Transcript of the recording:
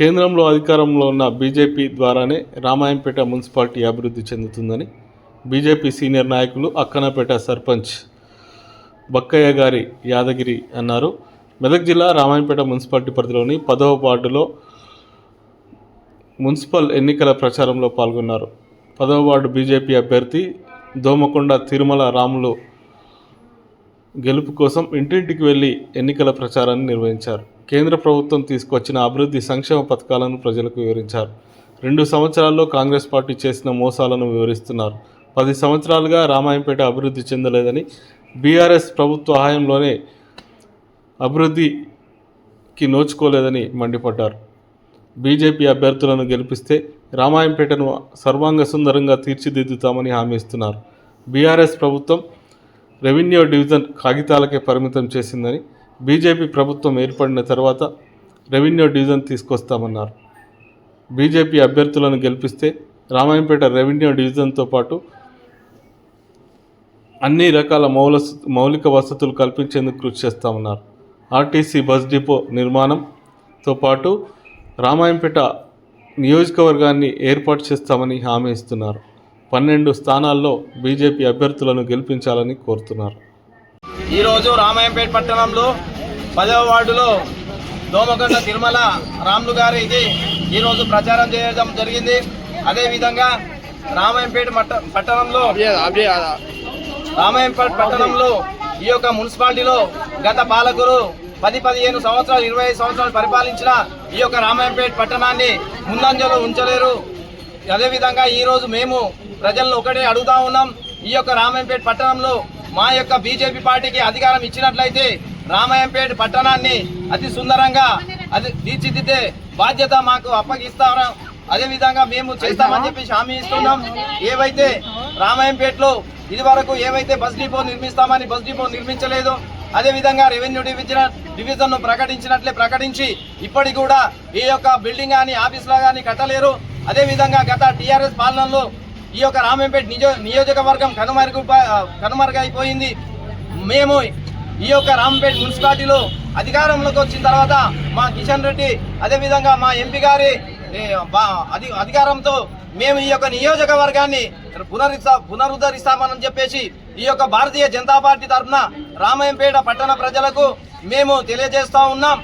కేంద్రంలో అధికారంలో ఉన్న బీజేపీ ద్వారానే రామాయంపేట మున్సిపాలిటీ అభివృద్ధి చెందుతుందని బీజేపీ సీనియర్ నాయకులు అక్కనపేట సర్పంచ్ బక్కయ్య గారి యాదగిరి అన్నారు. మెదక్ జిల్లా రామాయంపేట మున్సిపాలిటీ పరిధిలోని పదవ వార్డులో మున్సిపల్ ఎన్నికల ప్రచారంలో పాల్గొన్నారు. పదవ వార్డు బీజేపీ అభ్యర్థి దోమకొండ తిరుమల రాములు గెలుపు కోసం ఇంటింటికి వెళ్ళి ఎన్నికల ప్రచారాన్ని నిర్వహించారు. కేంద్ర ప్రభుత్వం తీసుకొచ్చిన అభివృద్ధి సంక్షేమ పథకాలను ప్రజలకు వివరించారు. రెండు సంవత్సరాల్లో కాంగ్రెస్ పార్టీ చేసిన మోసాలను వివరిస్తున్నారు. పది సంవత్సరాలుగా రామాయంపేట అభివృద్ధి చెందలేదని బీఆర్ఎస్ ప్రభుత్వ హయాంలోనే అభివృద్ధికి నోచుకోలేదని మండిపడ్డారు. బీజేపీ అభ్యర్థులను గెలిపిస్తే రామాయంపేటను సర్వాంగ సుందరంగా తీర్చిదిద్దుతామని హామీ ఇస్తున్నారు. బీఆర్ఎస్ ప్రభుత్వం రెవెన్యూ డివిజన్ కాగితాలకే పరిమితం చేసిందని బీజేపీ ప్రభుత్వం ఏర్పడిన తర్వాత రెవెన్యూ డివిజన్ తీసుకొస్తామన్నారు. బీజేపీ అభ్యర్థులను గెలిపిస్తే రామాయంపేట రెవెన్యూ డివిజన్తో పాటు అన్ని రకాల మౌల మౌలిక వసతులు కల్పించేందుకు కృషి చేస్తామన్నారు. ఆర్టీసీ బస్ డిపో నిర్మాణంతో పాటు రామాయంపేట నియోజకవర్గాన్ని ఏర్పాటు చేస్తామని హామీ ఇస్తున్నారు. పన్నెండు స్థానాల్లో బీజేపీ అభ్యర్థులను గెలిపించాలని కోరుతున్నారు. ఈరోజు రామాయంపేట పట్టణంలో పదవ వార్డులో దోమకొండ తిరుమల రాములు గారికి ఈరోజు ప్రచారం చేయడం జరిగింది. అదేవిధంగా రామాయంపేట మట్ట- పట్టణంలో రామాయంపేట పట్టణంలో ఈ యొక్క మున్సిపాలిటీలో గత పాలకులు పది పదిహేను సంవత్సరాలు ఇరవై ఐదు సంవత్సరాలు పరిపాలించిన ఈ యొక్క రామాయంపేట పట్టణాన్ని ముందంజలో ఉంచలేరు. అదేవిధంగా ఈ రోజు మేము ప్రజలను ఒకటే అడుగుతా ఉన్నాం. ఈ యొక్క రామాయంపేట పట్టణంలో మా యొక్క బీజేపీ పార్టీకి అధికారం ఇచ్చినట్లయితే రామాయంపేట పట్టణాన్ని అతి సుందరంగా అది తీర్చిదిద్దే బాధ్యత మాకు అప్పగిస్తారా? అదేవిధంగా మేము చేస్తామని చెప్పేసి హామీ ఇస్తున్నాం. ఏవైతే రామాయంపేటలో ఇది వరకు ఏవైతే బస్ డిపో నిర్మిస్తామని బస్ డిపో నిర్మించలేదు అదేవిధంగా రెవెన్యూ డివిజన్ డివిజన్ను ప్రకటించినట్లే ప్రకటించి ఇప్పటికి కూడా ఈ యొక్క బిల్డింగ్ కానీ ఆఫీసులో కానీ కట్టలేరు. అదేవిధంగా గత టీఆర్ఎస్ పాలనలో ఈ యొక్క రామంపేట నిజో నియోజకవర్గం కనుమరుగు కనుమరుగైపోయింది మేము ఈ యొక్క రామంపేట మున్సిపాలిటీలో అధికారంలోకి వచ్చిన తర్వాత మా కిషన్ రెడ్డి అదేవిధంగా మా ఎంపీ గారి ఏ, అధి అధికారంతో మేము ఈ యొక్క నియోజకవర్గాన్ని పునరుద్ధ పునరుద్ధరిస్తామని చెప్పేసి ఈ యొక్క భారతీయ జనతా పార్టీ తరఫున రామాయంపేట పట్టణ ప్రజలకు మేము తెలియజేస్తా ఉన్నాం.